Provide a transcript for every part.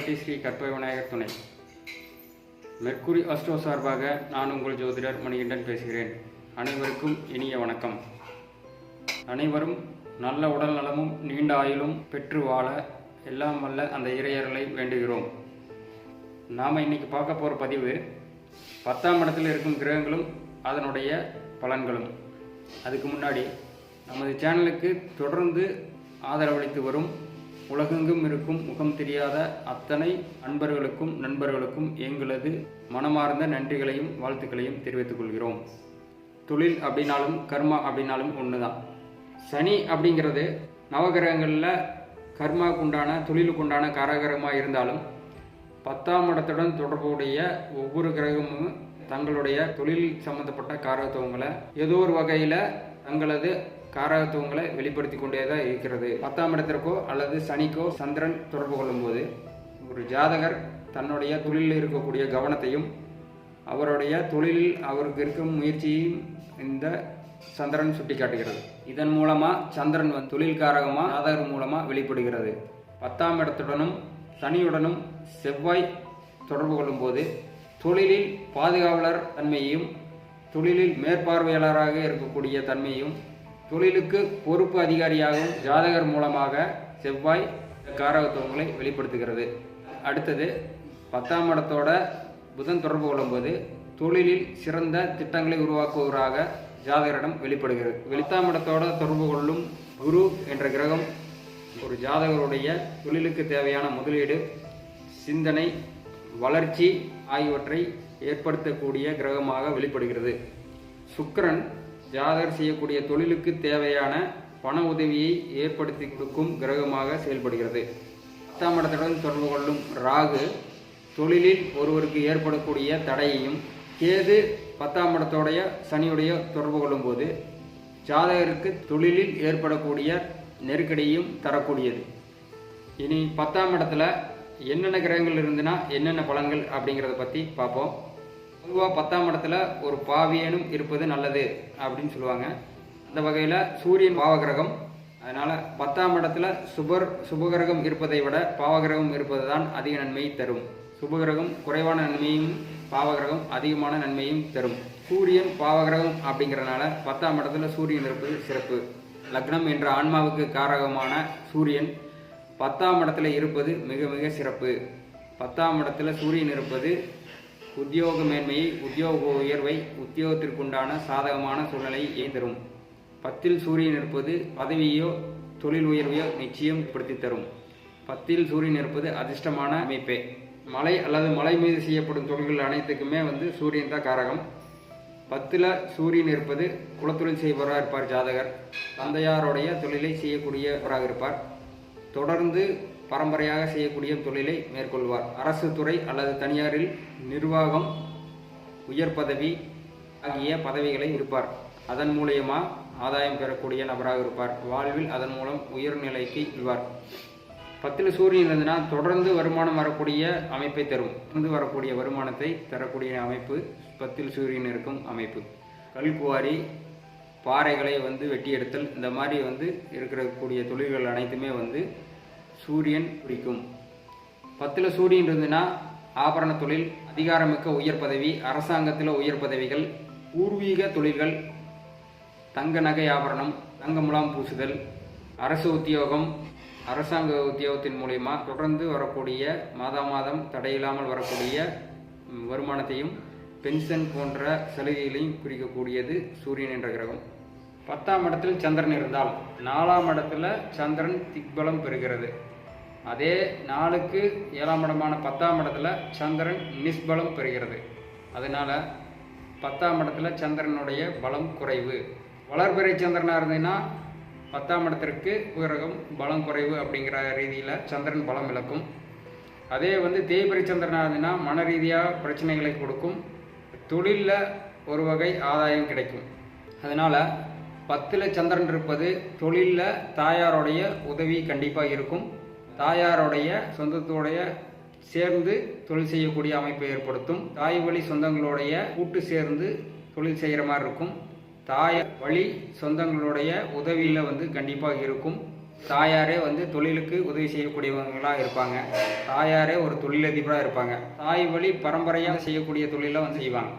தண்டையார்பட்டி ஸ்ரீ கற்பை விநாயகர் துணை. Mercury astro சார்பாக நான் உங்கள் ஜோதிடர் மணிகண்டன் பேசுகிறேன். அனைவருக்கும் இனிய வணக்கம். அனைவரும் நல்ல உடல் நலமும் நீண்ட ஆயுளும் பெற்று வாழ எல்லாம் வல்ல அந்த இறையர்களை வேண்டுகிறோம். நாம் இன்னைக்கு பார்க்க போகிற பதிவு பத்தாம் இடத்தில் இருக்கும் கிரகங்களும் அதனுடைய பலன்களும். அதுக்கு முன்னாடி நமது சேனலுக்கு தொடர்ந்து ஆதரவளித்து வரும் உலகெங்கும் இருக்கும் முகம் தெரியாத அத்தனை அன்பர்களுக்கும் நண்பர்களுக்கும் எங்களது மனமார்ந்த நன்றிகளையும் வாழ்த்துக்களையும் தெரிவித்துக் கொள்கிறோம். தொழில் அப்படின்னாலும் கர்மா அப்படின்னாலும் ஒன்று தான் சனி அப்படிங்கிறது நவகிரகங்களில் கர்மாவுக்கு உண்டான தொழிலுக்கு காரகரமாக இருந்தாலும் பத்தாம் இடத்துடன் தொடர்புடைய ஒவ்வொரு கிரகமும் தங்களுடைய தொழில் சம்பந்தப்பட்ட காரகத்துவங்களை ஏதோ ஒரு வகையில் தங்களது காரகத்துவங்களை வெளிப்படுத்தி கொண்டே தான் இருக்கிறது. பத்தாம் இடத்திற்கோ அல்லது சனிக்கோ சந்திரன் தொடர்பு கொள்ளும்போது ஒரு ஜாதகர் தன்னுடைய தொழிலில் இருக்கக்கூடிய கவனத்தையும் அவருடைய தொழிலில் அவருக்கு இருக்கும் முயற்சியையும் இந்த சந்திரன் சுட்டிக்காட்டுகிறது. இதன் மூலமா சந்திரன் வந்து தொழில் காரகமாக ஜாதகர் மூலமாக வெளிப்படுகிறது. பத்தாம் இடத்துடனும் சனியுடனும் செவ்வாய் தொடர்பு கொள்ளும்போது தொழிலில் பாதுகாவலர் தன்மையையும் தொழிலில் மேற்பார்வையாளராக இருக்கக்கூடிய தன்மையும் தொழிலுக்கு பொறுப்பு அதிகாரியாகவும் ஜாதகர் மூலமாக செவ்வாய் காரகத்துவங்களை வெளிப்படுத்துகிறது. அடுத்தது பத்தாம் இடத்தோட புதன் தொடர்பு கொள்ளும்போது தொழிலில் சிறந்த திட்டங்களை உருவாக்குவராக ஜாதகரிடம் வெளிப்படுகிறது. வெளித்தாம் இடத்தோட தொடர்பு கொள்ளும் குரு என்ற கிரகம் ஒரு ஜாதகருடைய தொழிலுக்கு தேவையான முதலீடு சிந்தனை வளர்ச்சி ஆகியவற்றை ஏற்படுத்தக்கூடிய கிரகமாக வெளிப்படுகிறது. சுக்கரன் ஜாதகர் செய்யக்கூடிய தொழிலுக்கு தேவையான பண உதவியை ஏற்படுத்தி கொடுக்கும் கிரகமாக செயல்படுகிறது. பத்தாம் இடத்துடன் தொடர்பு கொள்ளும் ராகு தொழிலில் ஒருவருக்கு ஏற்படக்கூடிய தடையையும் கேது பத்தாம் இடத்தோடைய சனியுடைய தொடர்பு கொள்ளும்போது ஜாதகருக்கு தொழிலில் ஏற்படக்கூடிய நெருக்கடியும் தரக்கூடியது. இனி பத்தாம் இடத்துல என்னென்ன கிரகங்கள் இருந்துன்னா என்னென்ன பலன்கள் அப்படிங்கிறத பற்றி பார்ப்போம். பொதுவாக பத்தாம் இடத்துல ஒரு பாவியனும் இருப்பது நல்லது அப்படின்னு சொல்லுவாங்க. அந்த வகையில் சூரியன் பாவகிரகம். அதனால் பத்தாம் இடத்துல சுபர் சுபகிரகம் இருப்பதை விட பாவகிரகம் இருப்பது தான் அதிக நன்மையை தரும். சுபகிரகம் குறைவான நன்மையும் பாவகிரகம் அதிகமான நன்மையும் தரும். சூரியன் பாவகிரகம் அப்படிங்கிறனால பத்தாம் இடத்துல சூரியன் இருப்பது சிறப்பு. லக்னம் என்ற ஆன்மாவுக்கு காரகமான சூரியன் பத்தாம் இடத்துல இருப்பது மிக மிக சிறப்பு. பத்தாம் இடத்துல சூரியன் இருப்பது உத்தியோக மேன்மையை உத்தியோக உயர்வை உத்தியோகத்திற்குண்டான சாதகமான சூழ்நிலையை தரும் பத்தில் சூரியன் இருப்பது பதவியோ தொழில் உயர்வையோ நிச்சயம் படுத்தி தரும். பத்தில் சூரியன் இருப்பது அதிர்ஷ்டமான அமைப்பே. மலை அல்லது மலை மீது செய்யப்படும் தொழில்கள் அனைத்துக்குமே வந்து சூரியன் தான் காரகம். பத்தில் சூரியன் இருப்பது குலத்தொழில் செய்பவராக இருப்பார் ஜாதகர். தந்தையாருடைய தொழிலை செய்யக்கூடியவராக இருப்பார். தொடர்ந்து பரம்பரையாக செய்யக்கூடிய தொழிலை மேற்கொள்வார். அரசு துறை அல்லது தனியாரில் நிர்வாகம் உயர் பதவி ஆகிய பதவிகளை இருப்பார். அதன் மூலியமா ஆதாயம் பெறக்கூடிய நபராக இருப்பார். வாழ்வில் அதன் மூலம் உயர்நிலைக்கு செல்வார் பத்தில் சூரியன் இருந்ததுன்னா தொடர்ந்து வருமானம் வரக்கூடிய அமைப்பை தரும். தொடர்ந்து வரக்கூடிய வருமானத்தை தரக்கூடிய அமைப்பு பத்தில் சூரியன் இருக்கும் அமைப்பு. கல்குவாரி பாறைகளை வந்து வெட்டி எடுத்தல் இந்த மாதிரி வந்து இருக்கக்கூடிய தொழில்கள் அனைத்துமே வந்து சூரியன் குறிக்கும். பத்தில் சூரியன் இருந்ததுன்னா ஆபரண தொழில் அதிகாரமிக்க உயர் பதவி அரசாங்கத்தில் உயர் பதவிகள் பூர்வீக தொழில்கள் தங்க நகை ஆபரணம் தங்க முலாம் பூசுதல் அரசு உத்தியோகம் அரசாங்க உத்தியோகத்தின் மூலயமா தொடர்ந்து வரக்கூடிய மாதா மாதம் தடையில்லாமல் வரக்கூடிய வருமானத்தையும் பென்ஷன் போன்ற சலுகைகளையும் குறிக்கக்கூடியது சூரியன் என்ற கிரகம். பத்தாம் இடத்தில் சந்திரன் இருந்தால் நாலாம் இடத்துல சந்திரன் திக்பலம் பெறுகிறது. அதே நாளுக்கு ஏழாம் இடமான பத்தாம் இடத்துல சந்திரன் நிஸ்பலம் பெறுகிறது. அதனால பத்தாம் இடத்துல சந்திரனுடைய பலம் குறைவு. வளர்பிறை சந்திரனாக இருந்ததுன்னா பத்தாம் இடத்திற்கு உயரகம் பலம் குறைவு அப்படிங்கிற ரீதியில் சந்திரன் பலம் இழக்கும் அதே வந்து தேய்பிறை சந்திரனாக இருந்ததுன்னா மன ரீதியாக பிரச்சனைகளை கொடுக்கும். தொழிலில் ஒரு வகை ஆதாயம் கிடைக்கும். அதனால் பத்தில் சந்திரன் இருப்பது தொழிலில் தாயாருடைய உதவி கண்டிப்பாக இருக்கும். தாயாருடைய சொந்தத்தோடைய சேர்ந்து தொழில் செய்யக்கூடிய அமைப்பை ஏற்படுத்தும். தாய் வழி சொந்தங்களுடைய கூட்டு சேர்ந்து தொழில் செய்கிற மாதிரி இருக்கும். தாய வழி சொந்தங்களுடைய உதவியில் வந்து கண்டிப்பாக இருக்கும். தாயாரே வந்து தொழிலுக்கு உதவி செய்யக்கூடியவங்களாக இருப்பாங்க. தாயாரே ஒரு தொழிலதிபராக இருப்பாங்க. தாய் வழி பரம்பரையாக செய்யக்கூடிய தொழிலை வந்து செய்வாங்க.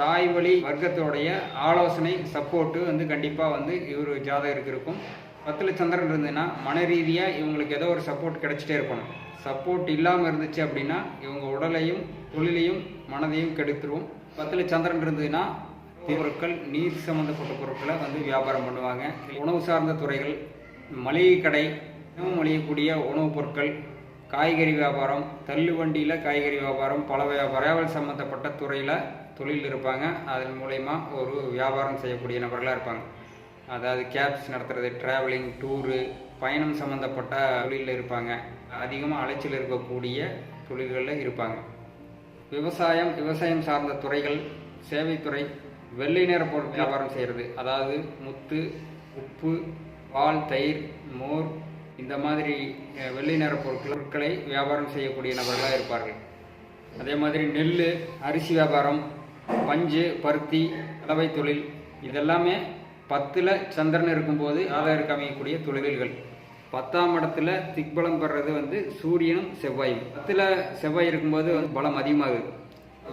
தாய் வழி வர்க்கத்தோடைய ஆலோசனை சப்போர்ட்டு வந்து கண்டிப்பாக வந்து இவர் ஜாதகருக்கு இருக்கும். பத்தில் சந்திரன் இருந்ததுன்னா மன ரீதியாக இவங்களுக்கு ஏதோ ஒரு சப்போர்ட் கிடைச்சிட்டே இருக்கணும். சப்போர்ட் இல்லாமல் இருந்துச்சு அப்படின்னா இவங்க உடலையும் தொழிலையும் மனதையும் கெடுத்துருவோம் பத்தில் சந்திரன் இருந்ததுன்னா பொருட்கள் நீர் சம்மந்தப்பட்ட பொருட்களை வந்து வியாபாரம் பண்ணுவாங்க. உணவு சார்ந்த துறைகள் மளிகை கடை உணவு மளிகக்கூடிய உணவுப் பொருட்கள் காய்கறி வியாபாரம் தள்ளு வண்டியில் காய்கறி வியாபாரம் பல வியாபாரம் சம்மந்தப்பட்ட துறையில் தொழில் இருப்பாங்க. அதன் மூலயமா ஒரு வியாபாரம் செய்யக்கூடிய நபர்களாக இருப்பாங்க. அதாவது கேப்ஸ் நடத்துறது ட்ராவலிங் டூரு பயணம் சம்மந்தப்பட்ட தொழிலில் இருப்பாங்க. அதிகமாக அலைச்சல் இருக்கக்கூடிய தொழில்களில் இருப்பாங்க. விவசாயம் விவசாயம் சார்ந்த துறைகள் சேவைத்துறை வெள்ளை நிற பொருள் வியாபாரம் செய்கிறது அதாவது முத்து உப்பு பால் தயிர் மோர் இந்த மாதிரி வெள்ளை நிற பொருட்களை வியாபாரம் செய்யக்கூடிய நபர்களாக இருப்பார்கள். அதே மாதிரி நெல் அரிசி வியாபாரம் பஞ்சு பருத்தி கலவை தொழில் இதெல்லாமே பத்தில் சந்திரன் இருக்கும்போது ஆதாருக்கு அமையக்கூடிய தொழில்கள். பத்தாம் இடத்துல திக்பலம் பெறது வந்து சூரியனும் செவ்வாயும். பத்தில் செவ்வாய் இருக்கும்போது வந்து பலம் அதிகமாகுது.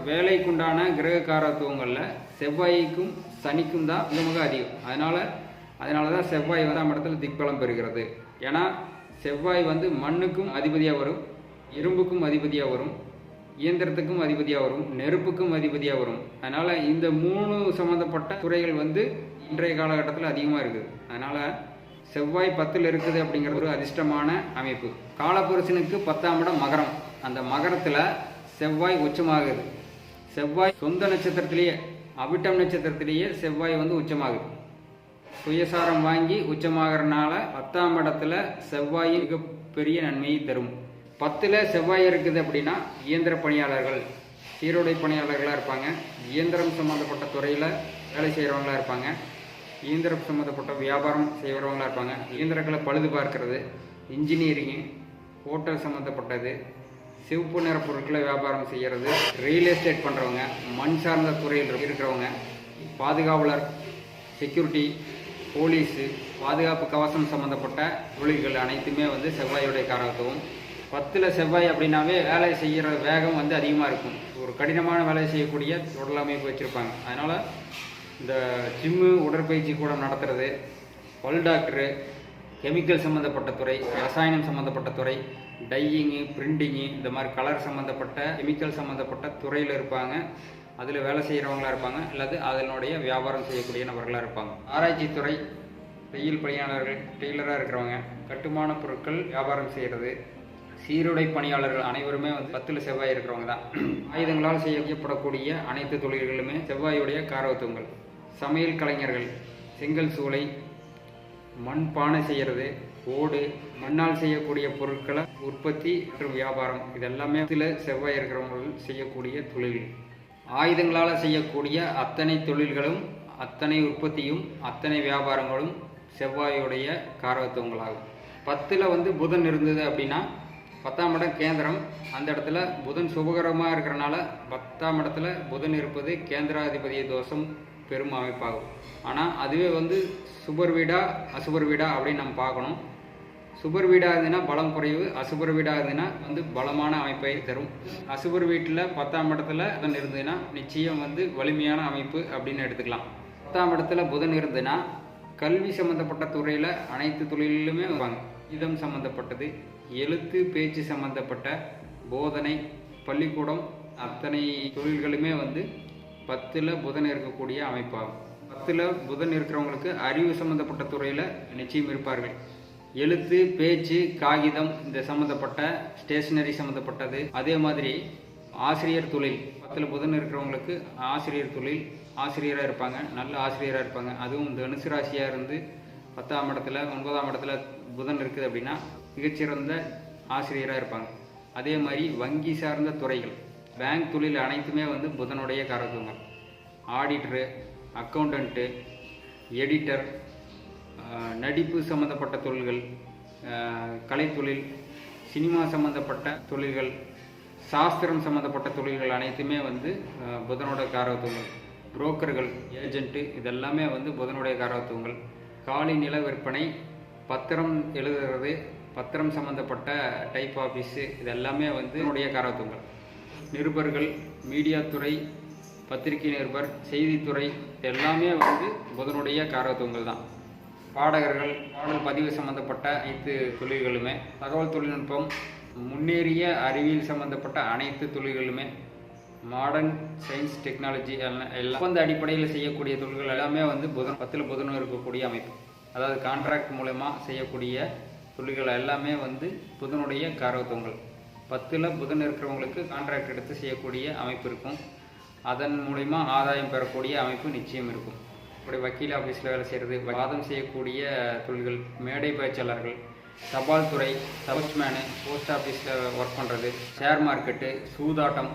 வேலைக்குண்டான கிரகக்காரத்துவங்களில் செவ்வாய்க்கும் சனிக்கும் தான் மிக மிக அதிகம். அதனால் அதனால தான் செவ்வாய் வந்து இடத்துல திக்பலம் பெறுகிறது. ஏன்னா செவ்வாய் வந்து மண்ணுக்கும் அதிபதியாக வரும் இரும்புக்கும் அதிபதியாக வரும் இயந்திரத்துக்கும் அதிபதியாக வரும் நெருப்புக்கும் அதிபதியாக வரும். அதனால் இந்த மூணு சம்மந்தப்பட்ட துறைகள் வந்து இன்றைய காலகட்டத்தில் அதிகமாக இருக்குது. அதனால் செவ்வாய் பத்தில் இருக்குது அப்படிங்கிறது ஒரு அதிர்ஷ்டமான அமைப்பு. காலபுருஷனுக்கு பத்தாம் இடம் மகரம். அந்த மகரத்தில் செவ்வாய் உச்சமாகுது. செவ்வாய் சொந்த நட்சத்திரத்திலேயே அவிட்டம் நட்சத்திரத்திலேயே செவ்வாய் வந்து உச்சமாகுது. சுயசாரம் வாங்கி உச்சமாகறனால பத்தாம் இடத்துல செவ்வாய் மிக பெரிய நன்மையை தரும். பத்தில் செவ்வாய் இருக்குது அப்படின்னா இயந்திர பணியாளர்கள் சீருடை பணியாளர்களாக இருப்பாங்க. இயந்திரம் சம்மந்தப்பட்ட துறையில் வேலை செய்கிறவங்களாக இருப்பாங்க. இயந்திரம் சம்மந்தப்பட்ட வியாபாரம் செய்கிறவங்களா இருப்பாங்க. இயந்திரங்களை பழுது பார்க்கறது இன்ஜினியரிங்கு ஹோட்டல் சம்மந்தப்பட்டது சிவப்பு நிற பொருட்களை வியாபாரம் செய்கிறது ரியல் எஸ்டேட் பண்ணுறவங்க மண் சார்ந்த துறையில் இருக்கிறவங்க பாதுகாவலர் செக்யூரிட்டி போலீஸு பாதுகாப்பு கவசம் சம்மந்தப்பட்ட தொழில்கள் அனைத்துமே வந்து செவ்வாயுடைய காரகத்துவம். பத்தில் செவ்வாய் அப்படின்னாவே வேலை செய்கிற வேகம் வந்து அதிகமாக இருக்கும். ஒரு கடினமான வேலை செய்யக்கூடிய உடல் அமைப்பு வச்சுருப்பாங்க. அதனால் இந்த ஜிம்மு உடற்பயிற்சி கூடம் நடத்துறது பல் டாக்டரு கெமிக்கல் சம்மந்தப்பட்ட துறை ரசாயனம் சம்மந்தப்பட்ட துறை டையிங்கு பிரிண்டிங்கு இந்த மாதிரி கலர் சம்மந்தப்பட்ட கெமிக்கல் சம்மந்தப்பட்ட துறையில் இருப்பாங்க. அதில் வேலை செய்கிறவங்களா இருப்பாங்க. அல்லது அதனுடைய வியாபாரம் செய்யக்கூடிய நபர்களாக இருப்பாங்க. ஆராய்ச்சி துறை தையல் பணியாளர்கள் டெய்லராக இருக்கிறவங்க கட்டுமான பொருட்கள் வியாபாரம் செய்கிறது சீருடை பணியாளர்கள் அனைவருமே வந்து பத்தில் செவ்வாய் இருக்கிறவங்க தான். ஆயுதங்களால் செய்யப்படக்கூடிய அனைத்து தொழில்களுமே செவ்வாயுடைய காரவத்துவங்கள் சமையல் கலைஞர்கள் செங்கல் சூளை மண் பானை செய்கிறது ஓடு மண்ணால் செய்யக்கூடிய பொருட்களை உற்பத்தி மற்றும் வியாபாரம் இதெல்லாமே சில செவ்வாய் இருக்கிறவங்கள் செய்யக்கூடிய தொழில்கள். ஆயுதங்களால் செய்யக்கூடிய அத்தனை தொழில்களும் அத்தனை உற்பத்தியும் அத்தனை வியாபாரங்களும் செவ்வாயுடைய காரகத்துவங்களாகும். பத்தில் வந்து புதன் இருந்தது அப்படின்னா பத்தாம் இடம் கேந்திரம். அந்த இடத்துல புதன் சுபகரமாக இருக்கிறனால பத்தாம் இடத்துல புதன் இருப்பது கேந்திராதிபதிய தோஷம் பெரும் அமைப்பாகும். ஆனால் அதுவே வந்து சுபர் வீடா அசுபர் வீடா அப்படின்னு நம்ம பார்க்கணும். சுபர் வீடாக இருந்ததுன்னா பலம் குறைவு அசுபர் வீடாக இருந்ததுன்னா வந்து பலமான அமைப்பை தரும். அசுபர் வீட்டில் பத்தாம் இடத்துல புதன் இருந்ததுன்னா நிச்சயம் வந்து வலிமையான அமைப்பு அப்படின்னு எடுத்துக்கலாம். பத்தாம் இடத்துல புதன் இருந்ததுன்னா கல்வி சம்மந்தப்பட்ட துறையில் அனைத்து தொழிலிலுமே வருவாங்க. இதம் சம்மந்தப்பட்டது எழுத்து பேச்சு சம்மந்தப்பட்ட போதனை பள்ளிக்கூடம் அத்தனை தொழில்களுமே வந்து பத்தில் புதன் இருக்கக்கூடிய அமைப்பாகும். பத்தில் புதன் இருக்கிறவங்களுக்கு அறிவு சம்மந்தப்பட்ட துறையில் நிச்சயம் இருப்பார்கள். எழுத்து பேச்சு காகிதம் இந்த சம்மந்தப்பட்ட ஸ்டேஷனரி சம்மந்தப்பட்டது அதே மாதிரி ஆசிரியர் தொழில். பத்தில் புதன் இருக்கிறவங்களுக்கு ஆசிரியர் தொழில் ஆசிரியராக இருப்பாங்க நல்ல ஆசிரியராக இருப்பாங்க. அதுவும் தனுசு ராசியாக இருந்து பத்தாம் இடத்துல ஒன்பதாம் இடத்துல புதன் இருக்குது அப்படின்னா மிகச்சிறந்த ஆசிரியராக இருப்பாங்க. அதே மாதிரி வங்கி சார்ந்த துறைகள். பேங்க் தொழில் அனைத்துமே வந்து புதனுடைய காரகங்கள் ஆடிட்ரு அக்கௌண்டண்ட்டு எடிட்டர் நடிப்பு சம்மந்தப்பட்ட தொழில்கள் கலைத்தொழில் சினிமா சம்மந்தப்பட்ட தொழில்கள் சாஸ்திரம் சம்மந்தப்பட்ட தொழில்கள் அனைத்துமே வந்து புதனோட காரகத்துவங்கள். புரோக்கர்கள் ஏஜென்ட்டு இதெல்லாமே வந்து புதனுடைய காரகத்துவங்கள். காலி நில விற்பனை பத்திரம் எழுதுறது பத்திரம் சம்மந்தப்பட்ட டைப் ஆஃபீஸு இதெல்லாமே வந்து என்னுடைய காரகத்துவங்கள். நிருபர்கள் மீடியா துறை பத்திரிகை நிருபர் செய்தித்துறை எல்லாமே வந்து புதனுடைய காரகத்துவங்கள் தான். பாடகர்கள் பாடல் பதிவு சம்பந்தப்பட்ட அனைத்து தொழில்களுமே தகவல் தொழில்நுட்பம் முன்னேறிய அறிவியல் சம்பந்தப்பட்ட அனைத்து தொழில்களுமே மாடர்ன் சயின்ஸ் டெக்னாலஜி எல்லாம் எல்லாம். ஒப்பந்த அடிப்படையில் செய்யக்கூடிய தொழில்கள் எல்லாமே வந்து புதன் பத்தில் புதனும் இருக்கக்கூடிய அமைப்பு. அதாவது கான்ட்ராக்ட் மூலயமா செய்யக்கூடிய தொழில்கள் எல்லாமே வந்து புதனுடைய காரகத்துவங்கள். பத்தில் புதன் இருக்கிறவங்களுக்கு கான்ட்ராக்ட் எடுத்து செய்யக்கூடிய அமைப்பு இருக்கும். அதன் மூலயமா ஆதாயம் பெறக்கூடிய அமைப்பு நிச்சயம் இருக்கும். இப்படி வக்கீல் ஆஃபீஸில் வேலை செய்கிறது வாதம் செய்யக்கூடிய தொழில்கள் மேடை பேச்சாளர்கள் தபால் துறை போஸ்ட்மேனு போஸ்ட் ஆஃபீஸில் ஒர்க் பண்ணுறது ஷேர் மார்க்கெட்டு சூதாட்டம்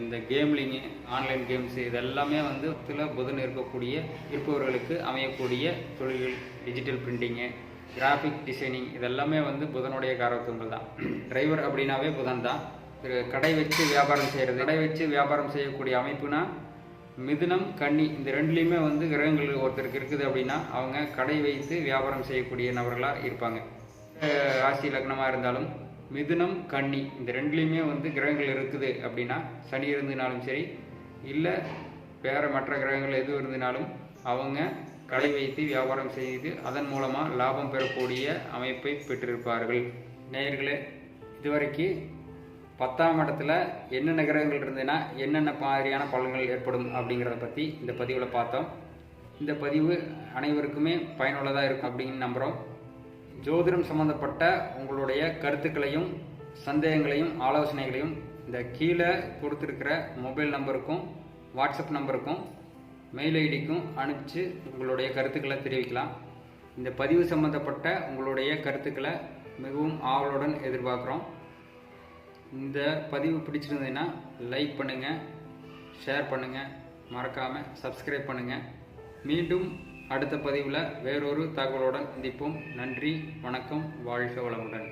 இந்த கேம்லிங்கு ஆன்லைன் கேம்ஸு இது எல்லாமே வந்து பத்தில் புதன் இருக்கக்கூடிய இருப்பவர்களுக்கு அமையக்கூடிய தொழில்கள் டிஜிட்டல் பிரிண்டிங்கு கிராஃபிக் டிசைனிங் இதெல்லாமே வந்து புதனுடைய காரத்துவங்கள் தான். டிரைவர் அப்படின்னாவே புதன் தான். கடை வச்சு வியாபாரம் செய்கிறது கடை வச்சு வியாபாரம் செய்யக்கூடிய அமைப்புனா மிதுனம் கன்னி இந்த ரெண்டுலேயுமே வந்து கிரகங்கள் ஒருத்தருக்கு இருக்குது அப்படின்னா அவங்க கடை வைத்து வியாபாரம் செய்யக்கூடிய நபர்களாக இருப்பாங்க. ராசி லக்னமாக இருந்தாலும் மிதுனம் கன்னி இந்த ரெண்டுலேயுமே வந்து கிரகங்கள் இருக்குது அப்படின்னா சனி இருந்தினாலும் சரி இல்லை வேறு மற்ற கிரகங்கள் எது இருந்தினாலும் அவங்க கடை வைத்து வியாபாரம் செய்து அதன் மூலமாக லாபம் பெறக்கூடிய அமைப்பை பெற்றிருப்பார்கள். நேயர்களே இதுவரைக்கு பத்தாம் இடத்துல என்னென்ன கிரகங்கள் இருந்ததுன்னா என்னென்ன மாதிரியான பலன்கள் ஏற்படும் அப்படிங்கிறத பற்றி இந்த பதிவில் பார்த்தோம். இந்த பதிவு அனைவருக்குமே பயனுள்ளதாக இருக்கும் அப்படின்னு நம்புகிறோம் ஜோதிடம் சம்பந்தப்பட்ட உங்களுடைய கருத்துக்களையும் சந்தேகங்களையும் ஆலோசனைகளையும் இந்த கீழே கொடுத்துருக்கிற மொபைல் நம்பருக்கும் வாட்ஸ்அப் நம்பருக்கும் மெயில் ஐடிக்கும் அனுப்பிச்சு உங்களுடைய கருத்துக்களை தெரிவிக்கலாம். இந்த பதிவு சம்பந்தப்பட்ட உங்களுடைய கருத்துக்களை மிகவும் ஆவலுடன் எதிர்பார்க்குறோம். இந்த பதிவு பிடிச்சிருந்ததுன்னா லைக் பண்ணுங்கள் ஷேர் பண்ணுங்கள் மறக்காமல் சப்ஸ்கிரைப் பண்ணுங்கள் மீண்டும் அடுத்த பதிவில் வேறொரு தகவலுடன் சந்திப்போம். நன்றி வணக்கம் வாழ்க வளமுடன்.